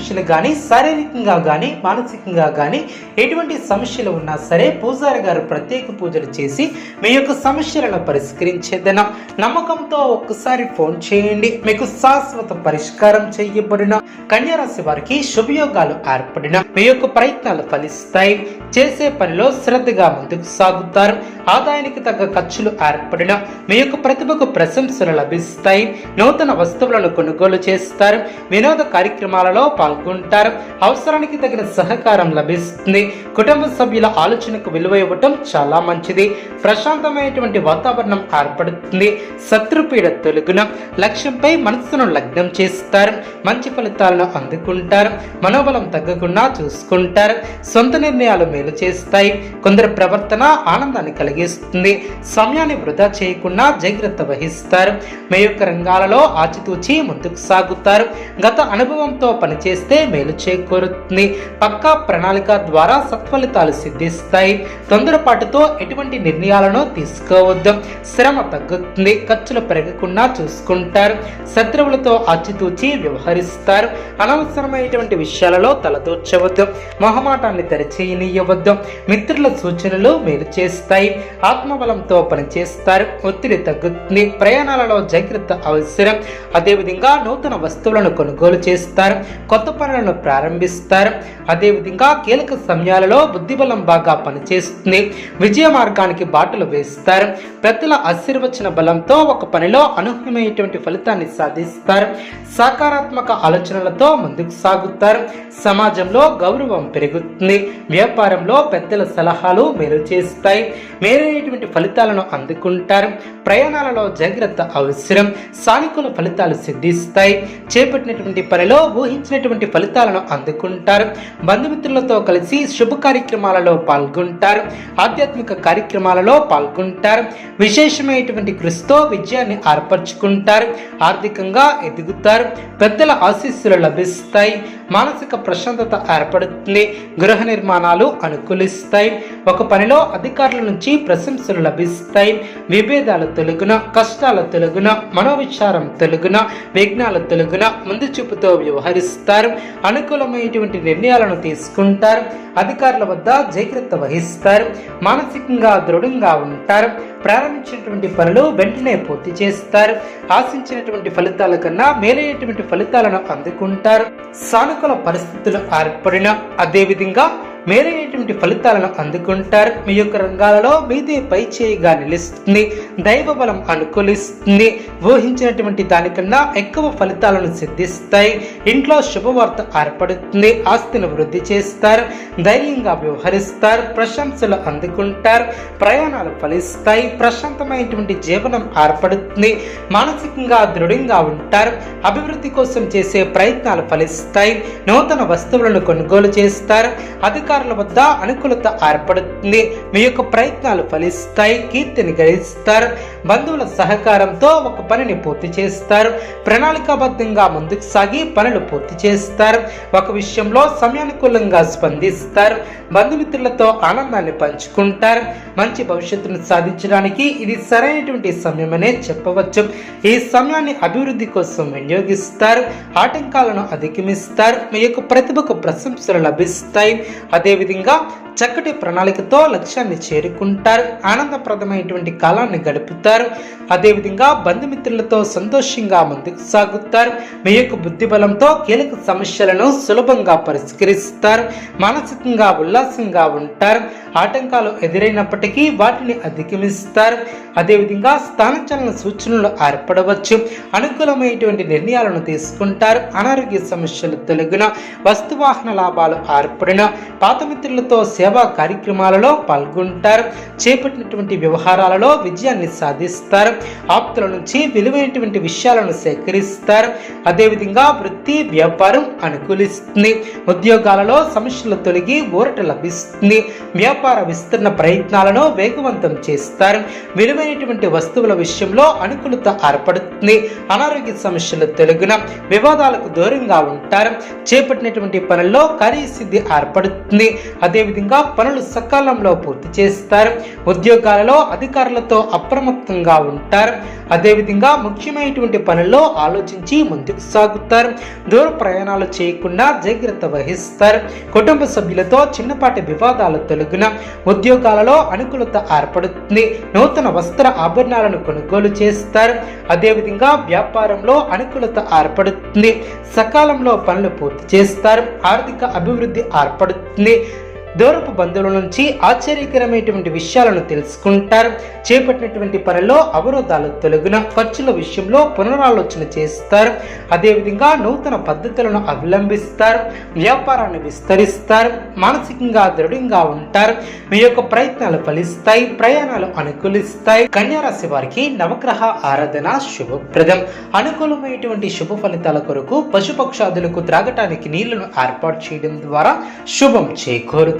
సమస్యలు కానీ శారీరకంగా కానీ మానసికంగా కానీ ఎటువంటి సమస్యలు ఉన్నా సరే పూజారి గారు ప్రత్యేక పూజలు చేసి మీ యొక్క సమస్యలను పరిష్కరించేదనం నమ్మకంతో ఒక్కసారి ఫోన్ చేయండి. మీకు శాశ్వత పరిష్కారం చేయబడిన కన్యారాశి వారికి శుభయోగాలు ఏర్పడిన మీ యొక్క ప్రయత్నాలు ఫలిస్తాయి. చేసే పనిలో శ్రద్ధగా ముందుకు సాగుతారు. ఆదాయానికి తగ్గ ఖర్చులు ఏర్పడిన మీ యొక్క ప్రతిభకు ప్రశంసలు లభిస్తాయి. నూతన వస్తువులను కొనుగోలు చేస్తారు. వినోద కార్యక్రమాలలో పాల్గొంటారు. అవసరానికి తగిన సహకారం లభిస్తుంది. కుటుంబ సభ్యుల ఆలోచనకు విలువ ఇవ్వటం చాలా మంచిది. ప్రశాంతమైనటువంటి వాతావరణం ఏర్పడుతుంది. శత్రుపీడ తొలగున లక్ష్యంపై మనస్సును లగ్నం చేస్తారు. మంచి ఫలితాలను అందుకుంటారు. మనోబలం తగ్గకుండా చూసుకుంటారు. సొంత నిర్ణయాలు మేలు చేస్తాయి. కొందరి ప్రవర్తన ఆనందాన్ని కలిగిస్తుంది. సమయాన్ని వృధా చేయకుండా జాగ్రత్త వహిస్తారు. మీ యొక్క రంగాలలో ఆచితూచి ముందుకు సాగుతారు. గత అనుభవంతో పనిచేస్తారు చేస్తే మేలు చేకూరుతుంది. పక్కా ప్రణాళిక ద్వారా సత్ఫలితాలు సిద్ధిస్తాయి. తొందరపాటుతో ఎటువంటి నిర్ణయాలను తీసుకోవద్దు. శ్రమ తగ్గుతుంది. ఖర్చులు పెరగకుండా చూసుకుంటారు. శత్రువులతో ఆచితూచి వ్యవహరిస్తారు. అనవసరమైనటువంటి విషయాలలో తలదూర్చవద్దు. మొహమాటాన్ని తెరచేయనీయవద్దు. మిత్రుల సూచనలు మేలు చేస్తాయి. ఆత్మబలంతో పనిచేస్తారు. ఒత్తిడి తగ్గుతుంది. ప్రయాణాలలో జాగ్రత్త అవసరం. అదేవిధంగా నూతన వస్తువులను కొనుగోలు చేస్తారు. కొత్త పనులను ప్రారంభిస్తారు. అదేవిధంగా కీలక సమయాలలో బుద్ధిబలం బాగా పనిచేస్తుంది. విజయ మార్గానికి బాటలు వేస్తారు. పెద్దల ఆశీర్వచన బలంతో ఒక పనిలో అనూహ్యమైనటువంటి ఫలితాన్ని సాధిస్తారు. సకారాత్మక ఆలోచనలతో ముందుకు సాగుతారు. సమాజంలో గౌరవం పెరుగుతుంది. వ్యాపారంలో పెద్దల సలహాలు మేలు చేస్తాయి. మేలైనటువంటి ఫలితాలను అందుకుంటారు. ప్రయాణాలలో జాగ్రత్త అవసరం. సానుకూల ఫలితాలు సిద్ధిస్తాయి. చేపట్టినటువంటి పనిలో ఊహించినటువంటి ఫలితాలను అందుకుంటారు. బంధుమిత్రులతో కలిసి శుభ కార్యక్రమాలలో పాల్గొంటారు. ఆధ్యాత్మిక కార్యక్రమాలలో పాల్గొంటారు. విశేషమైనటువంటి కృషితో విజయాన్ని ఏర్పరచుకుంటారు. ఆర్థికంగా ఎదుగుతారు. పెద్దల ఆశీస్సులు లభిస్తాయి. మానసిక ప్రశాంతత ఏర్పడుతుంది. గృహ నిర్మాణాలు అనుకూలిస్తాయి. ఒక పనిలో అధికారుల నుంచి ప్రశంసలు లభిస్తాయి. విభేదాలు తొలగున కష్టాల తొలగున మనోవిచారం తొలగున విఘ్నాల తొలగున ముందు చూపుతో వ్యవహరిస్తారు. అనుకూలమైనటువంటి నిర్ణయాలను తీసుకుంటారు. అధికారుల వద్ద జాగ్రత్త వహిస్తారు. మానసికంగా దృఢంగా ఉంటారు. ప్రారంభించినటువంటి పనులు వెంటనే పూర్తి చేస్తారు. ఆశించినటువంటి ఫలితాల కన్నా మేలైనటువంటి ఫలితాలను అందుకుంటారు. సానుకూల పరిస్థితులు ఏర్పడిన అదేవిధంగా మేలైనటువంటి ఫలితాలను అందుకుంటారు. మీ యొక్క రంగాలలో మీదే పై చేయిగా నిలుస్తుంది. దైవ బలం అనుకూలిస్తుంది. ఊహించినటువంటి దానికన్నా ఎక్కువ ఫలితాలను సిద్ధిస్తాయి. ఇంట్లో శుభవార్త ఏర్పడుతుంది. ఆస్తిని వృద్ధి చేస్తారు. ధైర్యంగా వ్యవహరిస్తారు. ప్రశంసలు అందుకుంటారు. ప్రయాణాలు ఫలిస్తాయి. ప్రశాంతమైనటువంటి జీవనం ఏర్పడుతుంది. మానసికంగా దృఢంగా ఉంటారు. అభివృద్ధి కోసం చేసే ప్రయత్నాలు ఫలిస్తాయి. నూతన వస్తువులను కొనుగోలు చేస్తారు. అధిక అధికారుల వద్ద అనుకూలత ఏర్పడుతుంది. మీ యొక్క ప్రయత్నాలు ఫలిస్తాయి కీర్తిని గడిస్తారు బంధువుల సహకారంతో ఒక పనిని పూర్తి చేస్తారు. ప్రణాళికాబద్ధంగా ముందుకు సాగి పనులు పూర్తి చేస్తారు. ఒక విషయంలో సమయానుకూలంగా స్పందిస్తారు. బంధుమిత్రులతో ఆనందాన్ని పంచుకుంటారు. మంచి భవిష్యత్తును సాధించడానికి ఇది సరైనటువంటి సమయమనే చెప్పవచ్చు. ఈ సమయాన్ని అభివృద్ధి కోసం వినియోగిస్తారు. ఆటంకాలను అధిగమిస్తారు. మీ యొక్క ప్రతిభకు ప్రశంసలు లభిస్తాయి. అదేవిధంగా చక్కటి ప్రణాళికతో లక్ష్యాన్ని చేరుకుంటారు. ఆనందప్రదమైనటువంటి కాలాన్ని గడుపుతారు. అదేవిధంగా బంధుమిత్రులతో సంతోషంగా ముందుకు సాగుతారు. మీ యొక్క బుద్ధి బలంతో కీలక సమస్యలను సులభంగా పరిష్కరిస్తారు. మానసికంగా ఉల్లాసంగా ఉంటారు. ఆటంకాలు ఎదురైనప్పటికీ వాటిని అధిగమిస్తారు. అదేవిధంగా స్థానచలన సూచనలు ఏర్పడవచ్చు. అనుకూలమైనటువంటి నిర్ణయాలను తీసుకుంటారు. అనారోగ్య సమస్యలు తొలగిన వస్తువాహన లాభాలు ఏర్పడిన పాత మిత్రులతో సేవ సేవా కార్యక్రమాలలో పాల్గొంటారు. చేపట్టినటువంటి వ్యవహారాలలో విజయాన్ని సాధిస్తారు. ఆప్తుల నుంచి విలువైనటువంటి విషయాలను సేకరిస్తారు. అదేవిధంగా వృత్తి వ్యాపారం అనుకూలిస్తుంది. ఉద్యోగాలలో సమస్యలు తొలగి ఊరట లభిస్తుంది. వ్యాపార విస్తరణ ప్రయత్నాలను వేగవంతం చేస్తారు. విలువైనటువంటి వస్తువుల విషయంలో అనుకూలత ఏర్పడుతుంది. అనారోగ్య సమస్యలు తొలగిన వివాదాలకు దూరంగా ఉంటారు. చేపట్టినటువంటి పనుల్లో కార్యసిద్ధి ఏర్పడుతుంది. అదేవిధంగా పనులు సకాలంలో పూర్తి చేస్తారు. ఉద్యోగాలలో అధికారులతో అప్రమత్తంగా ఉంటారు. అదేవిధంగా ముఖ్యమైనటువంటి పనుల్లో ఆలోచించి ముందుకు సాగుతారు. దూర ప్రయాణాలు చేయకుండా జాగ్రత్త వహిస్తారు. కుటుంబ సభ్యులతో చిన్నపాటి వివాదాలు తొలగిన ఉద్యోగాలలో అనుకూలత ఏర్పడుతుంది. నూతన వస్త్ర ఆభరణాలను కొనుగోలు చేస్తారు. అదేవిధంగా వ్యాపారంలో అనుకూలత ఏర్పడుతుంది. సకాలంలో పనులు పూర్తి చేస్తారు. ఆర్థిక అభివృద్ధి ఏర్పడుతుంది. దూరపు బంధువుల నుంచి ఆశ్చర్యకరమైనటువంటి విషయాలను తెలుసుకుంటారు. చేపట్టినటువంటి పనిలో అవరోధాలు తొలగిన ఖర్చుల విషయంలో పునరాలోచన చేస్తారు. అదేవిధంగా నూతన పద్ధతులను అవలంబిస్తారు. వ్యాపారాన్ని విస్తరిస్తారు. మానసికంగా దృఢంగా ఉంటారు. మీ యొక్క ప్రయత్నాలు ఫలిస్తాయి. ప్రయాణాలు అనుకూలిస్తాయి. కన్యారాశి వారికి నవగ్రహ ఆరాధన శుభప్రదం. అనుకూలమైనటువంటి శుభ ఫలితాల కొరకు పశుపక్షాదులకు త్రాగటానికి నీళ్ళను ఏర్పాటు చేయడం ద్వారా శుభం చేకూరుతుంది